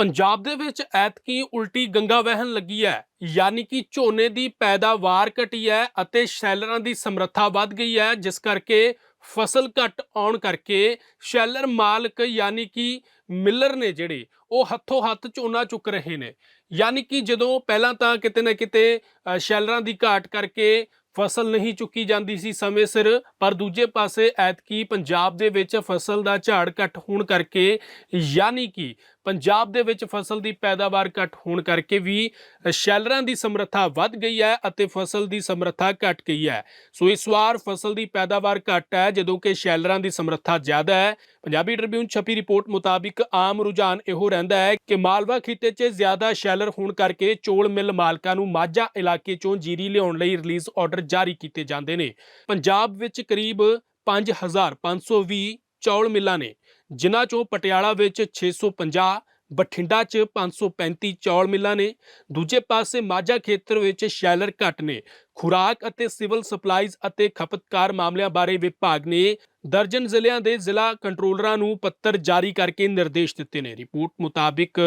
ਪੰਜਾਬ ਦੇ ਵਿੱਚ ਐਤਕੀ ਉਲਟੀ ਗੰਗਾ ਵਹਿਣ ਲੱਗੀ ਹੈ, ਯਾਨੀ ਕਿ ਝੋਨੇ ਦੀ ਪੈਦਾਵਾਰ ਘਟੀ ਹੈ ਅਤੇ ਸ਼ੈਲਰਾਂ ਦੀ ਸਮਰੱਥਾ ਵੱਧ ਗਈ ਹੈ, ਜਿਸ ਕਰਕੇ ਫਸਲ ਘਟ ਆਉਣ ਕਰਕੇ ਸ਼ੈਲਰ ਮਾਲਕ ਯਾਨੀ ਕਿ ਮਿਲਰ ਨੇ ਜਿਹੜੇ, ਉਹ ਹੱਥੋਂ ਹੱਥ ਝੋਨਾ ਚੁੱਕ ਰਹੇ ਨੇ। ਯਾਨੀ ਕਿ ਜਦੋਂ ਪਹਿਲਾਂ ਤਾਂ ਕਿਤੇ ਨਾ ਕਿਤੇ ਸ਼ੈਲਰਾਂ ਦੀ ਘਾਟ ਕਰਕੇ ਫਸਲ ਨਹੀਂ ਚੁੱਕੀ ਜਾਂਦੀ ਸੀ ਸਮੇਂ ਸਿਰ, ਪਰ ਦੂਜੇ ਪਾਸੇ ਐਤਕੀ ਪੰਜਾਬ ਦੇ ਵਿੱਚ ਫਸਲ ਦਾ ਝਾੜ ਘਟ ਹੋਣ ਕਰਕੇ ਯਾਨੀ ਕਿ ਪੰਜਾਬ ਦੇ ਵਿੱਚ ਫਸਲ ਦੀ ਪੈਦਾਵਾਰ ਘਟ ਹੋਣ ਕਰਕੇ ਵੀ ਸ਼ੈਲਰਾਂ ਦੀ ਸਮਰੱਥਾ ਵੱਧ ਗਈ ਹੈ ਅਤੇ ਫਸਲ ਦੀ ਸਮਰੱਥਾ ਘਟ ਗਈ ਹੈ। ਸੋ ਇਸ ਵਾਰ ਫਸਲ ਦੀ ਪੈਦਾਵਾਰ ਘਟ ਹੈ, ਜਦੋਂ ਕਿ ਸ਼ੈਲਰਾਂ ਦੀ ਸਮਰੱਥਾ ਜ਼ਿਆਦਾ ਹੈ। ਪੰਜਾਬੀ ਟ੍ਰਿਬਿਊਨ ਛਪੀ ਰਿਪੋਰਟ ਮੁਤਾਬਿਕ ਆਮ ਰੁਝਾਨ ਇਹੋ ਰਹਿੰਦਾ ਹੈ ਕਿ ਮਾਲਵਾ ਖਿੱਤੇ 'ਚ ਜ਼ਿਆਦਾ ਸ਼ੈਲਰ ਹੋਣ ਕਰਕੇ ਚੋਲ ਮਿਲ ਮਾਲਕਾਂ ਨੂੰ ਮਾਝਾ ਇਲਾਕੇ 'ਚੋਂ ਜੀਰੀ ਲਿਆਉਣ ਲਈ ਰਿਲੀਜ਼ ਆਰਡਰ ਜਾਰੀ ਕੀਤੇ ਜਾਂਦੇ ਨੇ। ਪੰਜਾਬ ਵਿੱਚ ਕਰੀਬ 5520 ਚੌਲ ਮਿੱਲਾਂ ਨੇ। ਜਿਨ੍ਹਾਂ 'ਚੋਂ ਪਟਿਆਲਾ ਵਿੱਚ 650 ਬਠਿੰਡਾ 'ਚ 535 ਚੌਲ ਮਿੱਲਾਂ ਨੇ, ਦੂਜੇ ਪਾਸੇ ਮਾਝਾ ਖੇਤਰ ਵਿੱਚ ਸ਼ੈਲਰ ਘੱਟ ਨੇ। ਖੁਰਾਕ ਅਤੇ ਸਿਵਲ ਸਪਲਾਈਜ਼ ਅਤੇ ਖਪਤਕਾਰ ਮਾਮਲਿਆਂ ਬਾਰੇ ਵਿਭਾਗ ਨੇ ਦਰਜਨ ਜ਼ਿਲ੍ਹਿਆਂ ਦੇ ਜ਼ਿਲ੍ਹਾ ਕੰਟਰੋਲਰਾਂ ਨੂੰ ਪੱਤਰ ਜਾਰੀ ਕਰਕੇ ਨਿਰਦੇਸ਼ ਦਿੱਤੇ ਨੇ। ਰਿਪੋਰਟ ਮੁਤਾਬਿਕ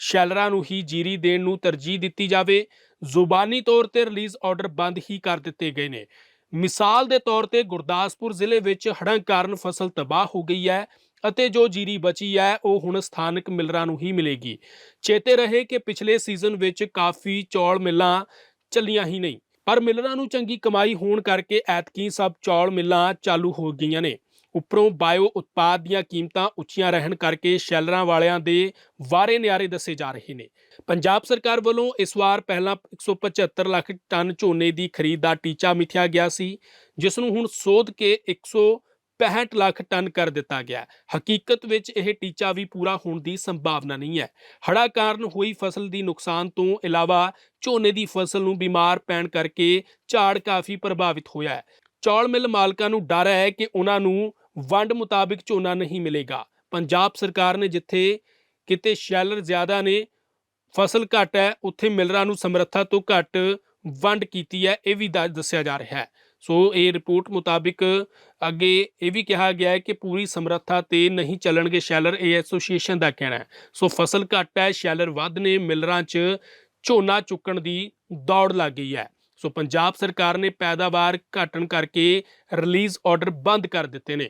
ਸ਼ੈਲਰਾਂ ਨੂੰ ਹੀ ਜੀਰੀ ਦੇਣ ਨੂੰ ਤਰਜੀਹ ਦਿੱਤੀ ਜਾਵੇ। ਜ਼ੁਬਾਨੀ ਤੌਰ ਤੇ ਰਿਲੀਜ਼ ਆਰਡਰ ਬੰਦ ਹੀ ਕਰ ਦਿੱਤੇ ਗਏ ਨੇ। ਮਿਸਾਲ ਦੇ ਤੌਰ ਤੇ ਗੁਰਦਾਸਪੁਰ ਜ਼ਿਲ੍ਹੇ ਵਿੱਚ ਹੜ੍ਹਾਂ ਕਾਰਨ ਫਸਲ ਤਬਾਹ ਹੋ ਗਈ ਹੈ। ਅਤੇ ਜੋ ਜੀਰੀ ਬਚੀ ਹੈ, ਉਹ ਹੁਣ ਸਥਾਨਕ ਮਿਲਰਾਂ ਨੂੰ ਹੀ ਮਿਲੇਗੀ। ਚੇਤੇ ਰਹੇ ਕਿ ਪਿਛਲੇ ਸੀਜ਼ਨ ਵਿੱਚ ਕਾਫੀ ਚੌਲ ਮਿੱਲਾਂ ਚੱਲੀਆਂ ਹੀ ਨਹੀਂ, ਪਰ ਮਿਲਰਾਂ ਨੂੰ ਚੰਗੀ ਕਮਾਈ ਹੋਣ ਕਰਕੇ ਐਤਕੀ ਸਭ ਚੌਲ ਮਿੱਲਾਂ ਚਾਲੂ ਹੋ ਗਈਆਂ ਨੇ। ਉੱਪਰੋਂ ਬਾਇਓ ਉਤਪਾਦ ਦੀਆਂ ਕੀਮਤਾਂ ਉੱਚੀਆਂ ਰਹਿਣ ਕਰਕੇ ਸ਼ੈਲਰਾਂ ਵਾਲਿਆਂ ਦੇ ਵਾਰੇ ਨਿਆਰੇ ਦੱਸੇ ਜਾ ਰਹੇ ਨੇ। ਪੰਜਾਬ ਸਰਕਾਰ ਵੱਲੋਂ ਇਸ ਵਾਰ ਪਹਿਲਾਂ 175 ਲੱਖ ਟਨ ਝੋਨੇ ਦੀ ਖਰੀਦ ਦਾ ਟੀਚਾ ਮਿਥਿਆ ਗਿਆ ਸੀ, ਜਿਸ ਨੂੰ ਹੁਣ ਸੋਧ ਕੇ 165 ਲੱਖ ਟਨ ਕਰ ਦਿੱਤਾ ਗਿਆ। ਹਕੀਕਤ ਵਿੱਚ ਇਹ ਟੀਚਾ ਵੀ ਪੂਰਾ ਹੋਣ ਦੀ ਸੰਭਾਵਨਾ ਨਹੀਂ ਹੈ। ਹੜ੍ਹਾਂ ਕਾਰਨ ਹੋਈ ਫਸਲ ਦੀ ਨੁਕਸਾਨ ਤੋਂ ਇਲਾਵਾ ਝੋਨੇ ਦੀ ਫਸਲ ਨੂੰ ਬਿਮਾਰ ਪੈਣ ਕਰਕੇ ਝਾੜ ਕਾਫੀ ਪ੍ਰਭਾਵਿਤ ਹੋਇਆ ਹੈ। ਚੌਲ ਮਿਲ ਮਾਲਕਾਂ ਨੂੰ ਡਰ ਹੈ ਕਿ ਉਹਨਾਂ ਨੂੰ ਵੰਡ ਮੁਤਾਬਿਕ ਝੋਨਾ ਨਹੀਂ ਮਿਲੇਗਾ। ਪੰਜਾਬ ਸਰਕਾਰ ਨੇ ਜਿੱਥੇ ਕਿਤੇ ਸ਼ੈਲਰ ਜ਼ਿਆਦਾ ਨੇ, ਫਸਲ ਘੱਟ ਹੈ, ਉੱਥੇ ਮਿਲਰਾਂ ਨੂੰ ਸਮਰੱਥਾ ਤੋਂ ਘੱਟ ਵੰਡ ਕੀਤੀ ਹੈ, ਇਹ ਵੀ ਦ- ਦੱਸਿਆ ਜਾ ਰਿਹਾ ਹੈ। ਸੋ ਇਹ ਰਿਪੋਰਟ ਮੁਤਾਬਿਕ ਅੱਗੇ ਇਹ ਵੀ ਕਿਹਾ ਗਿਆ ਹੈ ਕਿ ਪੂਰੀ ਸਮਰੱਥਾ ਤੇ ਨਹੀਂ ਚੱਲਣਗੇ ਸ਼ੈਲਰ, ਇਹ ਐਸੋਸੀਏਸ਼ਨ ਦਾ ਕਹਿਣਾ ਹੈ। ਸੋ ਫਸਲ ਘੱਟ ਹੈ, ਸ਼ੈਲਰ ਵੱਧ ਨੇ, ਮਿਲਰਾਂ 'ਚ ਝੋਨਾ ਚੁੱਕਣ ਦੀ ਦੌੜ ਲੱਗ ਗਈ ਹੈ। ਸੋ ਪੰਜਾਬ ਸਰਕਾਰ ਨੇ ਪੈਦਾਵਾਰ ਘਟਣ ਕਰਕੇ ਰਿਲੀਜ਼ ਆਰਡਰ ਬੰਦ ਕਰ ਦਿੱਤੇ ਨੇ।